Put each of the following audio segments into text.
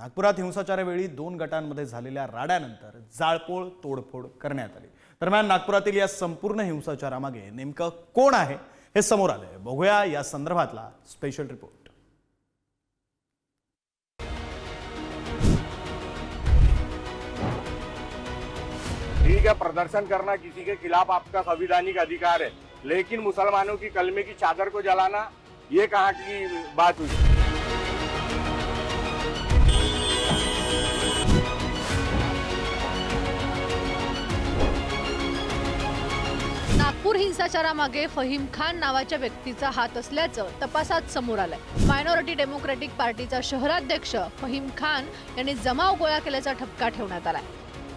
नागपुरात हिंसाचारावेळी दोन गटांमध्ये झालेल्या राड्यानंतर जाळपोळ तोडफोड करण्यात आली. दरम्यान नागपुरातील या संपूर्ण हिंसाचारामागे नेमकं कोण आहे हे समोर आलंय. बघूया या संदर्भातला स्पेशल रिपोर्ट ठीक है प्रदर्शन करना किसी के खिलाफ आपका संविधानिक अधिकार है। लेकिन मुसलमानों की कलमे की चादर को जलाना ये कहाँ की बात हुई? हिंसाचारामागे फहीम खान नावाच्या व्यक्तीचा हात असल्याचं तपासात समोर आलंय. मायनॉरिटी डेमोक्रेटिक पार्टीचा शहराध्यक्ष फहीम खान यांनी जमाव गोळा केल्याचा ठपका ठेवण्यात आलाय.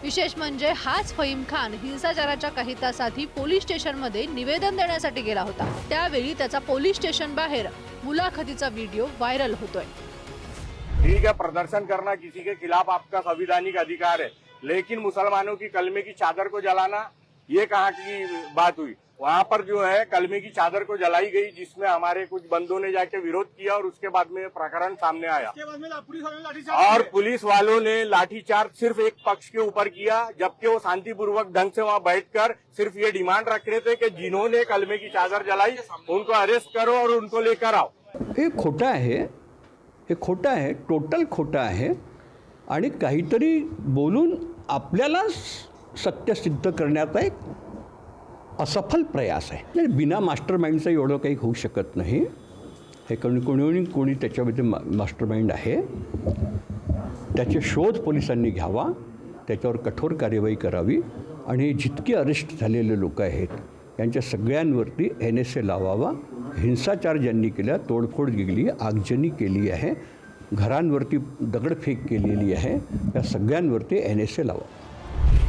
विशेष म्हणजे हाच फहीम खान हिंसाचाराच्या काही तासाआधी पोलीस स्टेशनमध्ये निवेदन देण्यासाठी गेला होता. त्यावेळी त्याचा पोलीस स्टेशन बाहेर मुलाखतीचा व्हिडिओ व्हायरल होतोय. ठीक है प्रदर्शन करना किसी के खिलाफ आपका संविधानिक अधिकार है। लेकिन मुसलमानों की कलमे की चादर को जलाना ये कहाँ की बात हुई? वहाँ पर जो है कलमे की चादर को जलाई गई जिसमें हमारे कुछ बंदों ने जाके विरोध किया और उसके बाद में प्रकरण सामने आया। पुलिस और पुलिस वालों ने लाठीचार्ज सिर्फ़ एक पक्ष के ऊपर किया जबकि वो शांतिपूर्वक ढंग से वहाँ बैठकर सिर्फ़ ये डिमांड रख रहे थे कि जिन्होंने कलमे की चादर जलाई उनको अरेस्ट करो और उनको लेकर आओ। हे खोटा आहे हे खोटं आहे टोटल खोटा आहे आणि काहीतरी बोलून आपल्यालाच सत्य सिद्ध करण्याचा एक असफल प्रयास आहे. नाही बिना मास्टर माइंडचं एवढं काही होऊ शकत नाही. हे कोणी कोणी कोणी त्याच्यामध्ये मा मास्टर माइंड आहे. त्याचे शोध पोलिसांनी घ्यावा. त्याच्यावर कठोर कार्यवाही करावी. आणि जितके अरेस्ट झालेले लोक आहेत यांच्या सगळ्यांवरती एन एस ए लावावा. हिंसाचार ज्यांनी केला तोडफोड केली आगजनी केली आहे घरांवरती दगडफेक केलेली आहे या सगळ्यांवरती एन एस ए लावा.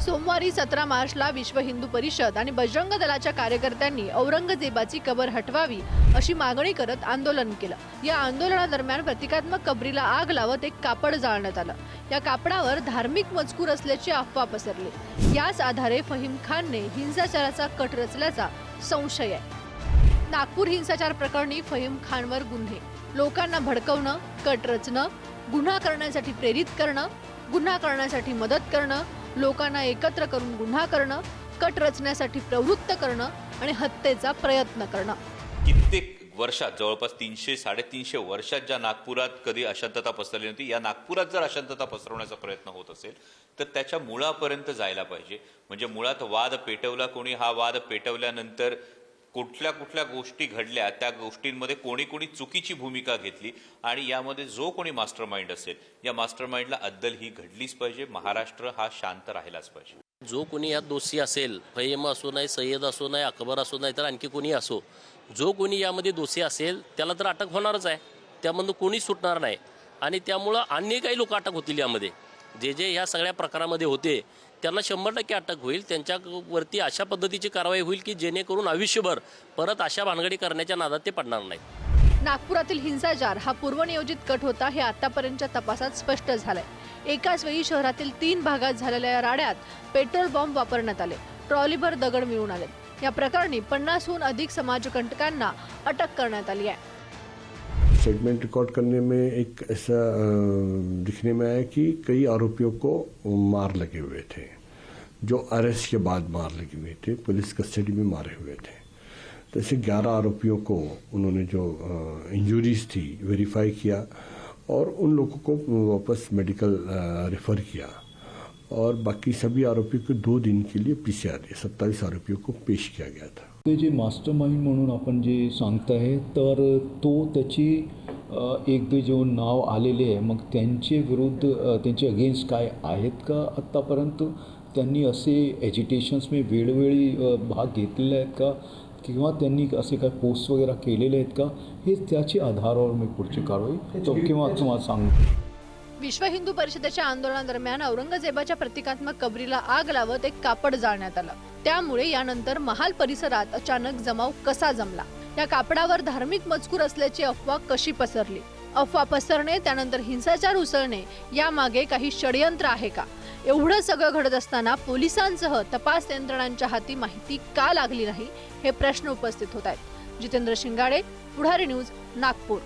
सोमवारी सतरा मार्चला विश्व हिंदू परिषद आणि बजरंग दलाच्या कार्यकर्त्यांनी औरंगजेबाची कबर हटवावी अशी मागणी करत आंदोलन केलं. या आंदोलनादरम्यान प्रतिकात्मक कबरीला आग लावत एक कापड जाळण्यात आलं. या कापडावर धार्मिक मजकूर असल्याची अफवा पसरली. याच आधारे फहीम खानने हिंसाचाराचा कट रचल्याचा संशय आहे. नागपूर हिंसाचार प्रकरणी फहीम खानवर गुन्हे. लोकांना भडकवणं कट रचणं गुन्हा करण्यासाठी प्रेरित करणं गुन्हा करण्यासाठी मदत करणं लोकांना एकत्र करून गुन्हा करणं कट रचण्यासाठी प्रवृत्त करणं आणि हत्येचा प्रयत्न करणं. कित्येक वर्षात जवळपास तीनशे साडेतीनशे वर्षात ज्या नागपुरात कधी अशांतता पसरली नव्हती या नागपुरात जर अशांतता पसरवण्याचा प्रयत्न होत असेल तर त्याच्या मुळापर्यंत जायला पाहिजे. म्हणजे मुळात वाद पेटवला कोणी? हा वाद पेटवल्यानंतर कुठल्या कुठल्या गोष्टी घडल्या त्या गोष्टींमध्ये कोणी कोणी चुकीची भूमिका घेतली आणि यामध्ये जो कोणी मास्टर माइंड असेल या मास्टर माइंडला अद्दल ही घडलीच पाहिजे. महाराष्ट्र हा शांत राहिलाच पाहिजे. जो कोणी यात दोषी असेल फहीम असो नाही सय्यद असो नाही अकबर असो नाही तर आणखी कोणी असो. जो कोणी यामध्ये दोषी असेल त्याला तर अटक होणारच आहे. त्यामधून कोणी सुटणार नाही. आणि त्यामुळं अन्य काही लोक अटक होतील यामध्ये. जे जे ह्या सगळ्या प्रकारामध्ये होते त्यांना शंभर टक्के अटक होईल. त्यांच्यावरती अशा पद्धतीची कारवाई होईल की जेणेकरून आयुष्यभर परत अशा भानगडी करण्याच्या नादात ते पडणार नाहीत. नागपुरातील हिंसाचार हा पूर्वनियोजित कट होता हे आतापर्यंतच्या तपासात स्पष्ट झालंय. एकाच वेळी शहरातील तीन भागात झालेल्या या राड्यात पेट्रोल बॉम्ब वापरण्यात आले. ट्रॉलीभर दगड मिळून आले या प्रकरणी पन्नासहून अधिक समाजकंटकांना अटक करण्यात आली आहे. स्टेटमेंट रिकॉर्ड करने में एक ऐसा दिखने में आया कि कई आरोपियों को मार लगे हुए थे, जो अरेस्ट के बाद मार लगे हुए थे, पुलिस कस्टडी में मारे हुए थे। तो ऐसे ग्यारह आरोपियों को उन्होंने जो इंजरीज थी वेरीफाई किया और उन लोगों को वापस मेडिकल रेफर किया। और बाकी सभी आरोपियों को दो दिन के लिए पीसीआर सत्ताईस आरोपियों को पेश किया गया था। ते जे मास्टर माइंड म्हणून आपण जे सांगताय तर तो त्याची एक ते जो नाव आलेले आहे मग त्यांचे विरुद्ध त्यांचे अगेन्स्ट काय आहेत का आत्तापर्यंत त्यांनी असे एजिटेशन्स में वेळोवेळी भाग घेतलेले आहेत का? किंवा त्यांनी असे काय पोस्ट वगैरे केलेले आहेत का? हे त्याच्या आधारावर मी पुढची कारवाई तो किंवा तुम्हाला सांगू विश्व हिंदू परिषदेच्या आंदोलनादरम्यान औरंगजेबाच्या प्रतिकात्मक कबरीला आग लावत एक कापड जाळण्यात आलं. त्यामुळे यानंतर महाल परिसरात अचानक जमाव कसा जमला? या कापडावर धार्मिक मजकूर असल्याची अफवा कशी पसरली? अफवा पसरणे त्यानंतर हिंसाचार उसळणे यामागे काही षडयंत्र आहे का? एवढं सगळं घडत असताना पोलिसांसह तपास यंत्रणांच्या हाती माहिती का लागली नाही? हे प्रश्न उपस्थित होत आहेत. जितेंद्र शिंगाडे पुढारी न्यूज नागपूर.